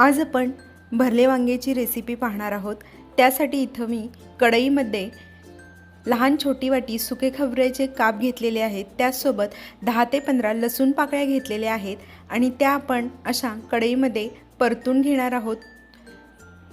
आज आपण भरले वांग्याची रेसिपी पाहणार आहोत. त्यासाठी इथं मी कढईमध्ये लहान छोटी वाटी सुके खबऱ्याचे काप घेतलेले आहेत. त्याचसोबत दहा ते पंधरा लसूण पाकळ्या घेतलेल्या आहेत आणि त्या आपण अशा कढईमध्ये परतून घेणार आहोत.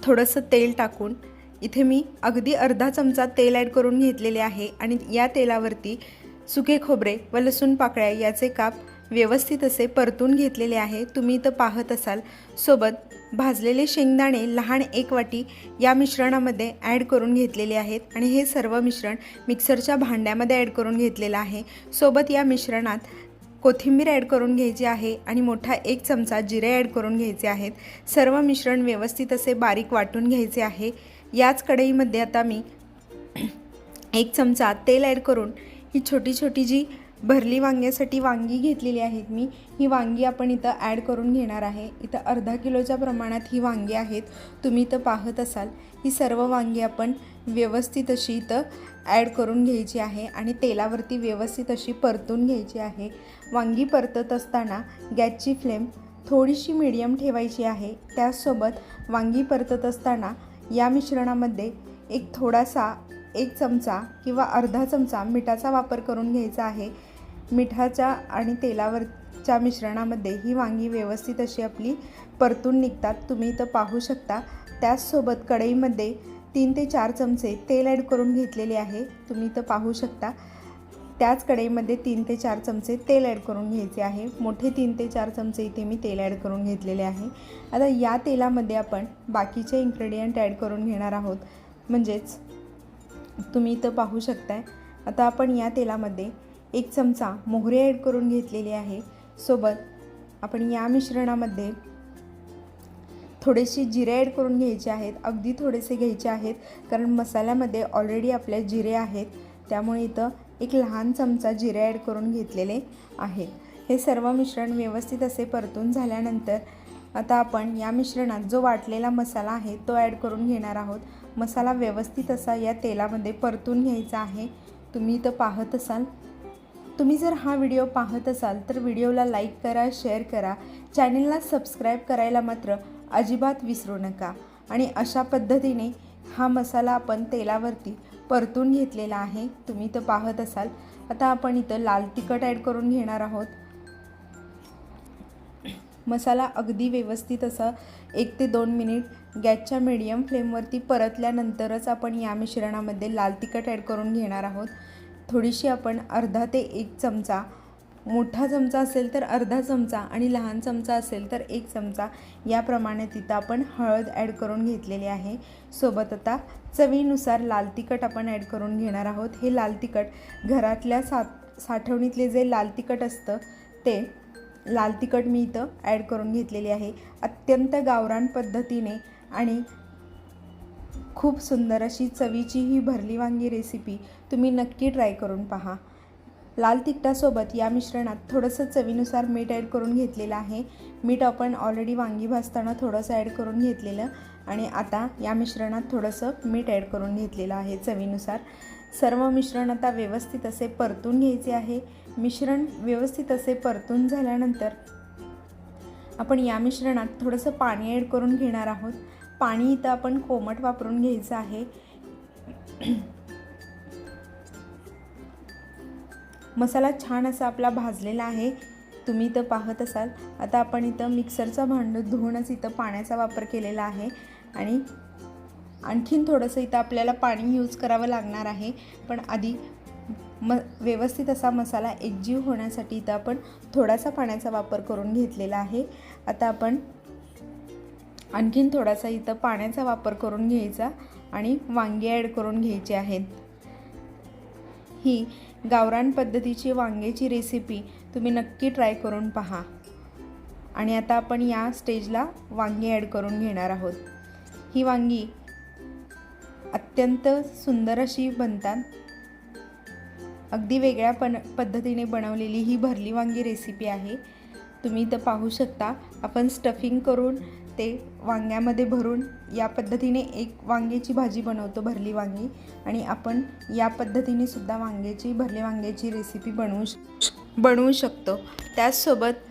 थोडंसं तेल टाकून. इथे मी अगदी अर्धा चमचा तेल ॲड करून घेतलेले आहे आणि या तेलावरती सुके खोबरे व लसूण पाकळ्या याचे काप व्यवस्थित असे परतून घेतलेले आहे. तुम्ही इथं पाहत असाल. सोबत भाजलेले शेंगदाणे लहान एक वाटी या मिश्रणामध्ये ॲड करून घेतलेले आहेत आणि हे सर्व मिश्रण मिक्सरच्या भांड्यामध्ये ॲड करून घेतलेलं आहे. सोबत या मिश्रणात कोथिंबीर ॲड करून घ्यायची आहे आणि मोठा एक चमचा जिरे ॲड करून घ्यायचे आहेत. सर्व मिश्रण व्यवस्थित असे बारीक वाटून घ्यायचे आहे. याच कढईमध्ये आता मी एक चमचा तेल ॲड करून ही छोटी छोटी जी भरली वांग्यासाठी वांगी घेतलेली आहेत मी. ही वांगी आपण इथं ॲड करून घेणार आहे. इथं अर्धा किलोच्या प्रमाणात ही वांगी आहेत. तुम्ही इथं पाहत असाल ही सर्व वांगी आपण व्यवस्थित अशी इथं ॲड करून घ्यायची आहे आणि तेलावरती व्यवस्थित अशी परतून घ्यायची आहे. वांगी परतत असताना गॅसची फ्लेम थोडीशी मिडियम ठेवायची आहे. त्याचसोबत वांगी परतत असताना या मिश्रणामध्ये एक थोडासा एक चमचा किंवा अर्धा चमचा मिठाचा वापर करून घ्यायचा आहे. मिठाच्या आणि तेलावरच्या मिश्रणामध्ये ही वांगी व्यवस्थित अशी आपली परतून निघतात. तुम्ही इथं पाहू शकता. त्याचसोबत कढईमध्ये तीन ते चार चमचे तेल ॲड करून घेतलेले आहे. तुम्ही इथं पाहू शकता. त्याच कढईमध्ये तीन ते चार चमचे तेल ॲड करून घ्यायचे आहे. मोठे तीन ते चार चमचे इथे मी तेल ॲड करून घेतलेले आहे. आता या तेलामध्ये आपण बाकीचे इन्ग्रेडियंट ॲड करून घेणार आहोत. म्हणजेच तुम्ही इथं पाहू शकताय. आता आपण या तेलामध्ये एक चमचा मोहरी ॲड करून घेतलेली आहे. सोबत आपण या मिश्रणामध्ये थोडेसे जिरे ॲड करून घ्यायचे आहेत. अगदी थोडेसे घ्यायचे आहेत. कारण मसाल्यामध्ये ऑलरेडी आपल्या जिरे आहेत. त्यामुळे इथं एक लहान चमचा जिरे ॲड करून घेतलेले आहेत हे सर्व मिश्रण व्यवस्थित असे परतून झाल्यानंतर आता आपण या मिश्रणात जो वाटलेला मसाला आहे तो ॲड करून घेणार आहोत. मसाला व्यवस्थित असा या तेलामध्ये परतून घ्यायचा आहे. तुम्ही इथं पाहत असाल. तुम्ही जर हा व्हिडिओ पाहत असाल तर व्हिडिओला लाईक करा शेअर करा. चॅनलला सबस्क्राईब करायला मात्र अजिबात विसरू नका. आणि अशा पद्धतीने हा मसाला आपण तेलावरती परतून घेतलेला आहे. तुम्ही तर पाहत असाल. आता आपण इथं लाल तिखट ॲड करून घेणार आहोत. मसाला अगदी व्यवस्थित असा एक ते दोन मिनिट गॅसच्या मिडियम फ्लेमवरती परतल्यानंतरच आपण या मिश्रणामध्ये लाल तिखट ॲड करून घेणार आहोत. थोडीशी आपण अर्धा ते एक चमचा मोठा चमचा असेल तर अर्धा चमचा आणि लहान चमचा असेल तर एक चमचा याप्रमाणे तिथं आपण हळद ॲड करून घेतलेली आहे. सोबत आता चवीनुसार लाल तिखट आपण ॲड करून घेणार आहोत. हे लाल तिखट घरातल्या सा साठवणीतले जे लाल तिखट असतं ते लाल तिखट मी इथं ॲड करून घेतलेली आहे. अत्यंत गावरान पद्धतीने आणि खूप सुंदर अशी चवीची ही भरली वांगी रेसिपी तुम्ही नक्की ट्राय करून पहा. लाल तिखटासोबत या मिश्रणात थोडंसं चवीनुसार मीठ ॲड करून घेतलेलं आहे. मीठ आपण ऑलरेडी वांगी भाजताना थोडंसं ॲड करून घेतलेलं आणि आता या मिश्रणात थोडंसं मीठ ॲड करून घेतलेलं आहे चवीनुसार. सर्व मिश्रण आता व्यवस्थित असे परतून घ्यायचे आहे. मिश्रण व्यवस्थित असे परतून झाल्यानंतर आपण या मिश्रणात थोडंसं पाणी ॲड करून घेणार आहोत. पाणी इथं आपण कोमट वापरून घ्यायचं आहे. मसाला छान असा आपला भाजलेला आहे. तुम्ही इथं पाहत असाल. आता आपण इथं मिक्सरचं भांडं धुवूनच इथं पाण्याचा वापर केलेला आहे. आणि आणखीन थोडंसं इथं आपल्याला पाणी यूज करावं लागणार आहे. पण आधी म व्यवस्थित असा मसाला एकजीव होण्यासाठी इथं आपण थोडासा पाण्याचा वापर करून घेतलेला आहे. आता आपण आणखीन थोडासा इथं पाण्याचा वापर करून घ्यायचा आणि वांगे ॲड करून घ्यायचे आहेत. ही गावरान पद्धतीची वांग्याची रेसिपी तुम्ही नक्की ट्राय करून पहा. आणि आता आपण या स्टेजला वांगी ॲड करून घेणार आहोत. ही वांगी अत्यंत सुंदर अशी बनतात. अगदी वेगळ्या पण पद्धतीने बनवलेली ही भरली वांगी रेसिपी आहे. तुम्ही इथं पाहू शकता. आपण स्टफिंग करून ते वांग्यामध्ये भरून या पद्धतीने एक वांग्याची भाजी बनवतो भरली वांगी. आणि आपण या पद्धतीने सुद्धा वांग्याची भरली वांग्याची रेसिपी बनवू श बनवू शकतो. त्याचसोबत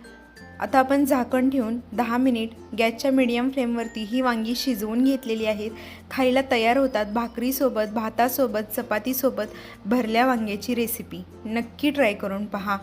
आता आपण झाकण ठेवून दहा मिनिट गॅसच्या मीडियम फ्लेमवरती ही वांगी शिजवून घेतलेली आहेत. खायला तयार होतात भाकरीसोबत भातासोबत चपातीसोबत भरल्या वांग्याची रेसिपी नक्की ट्राय करून पहा.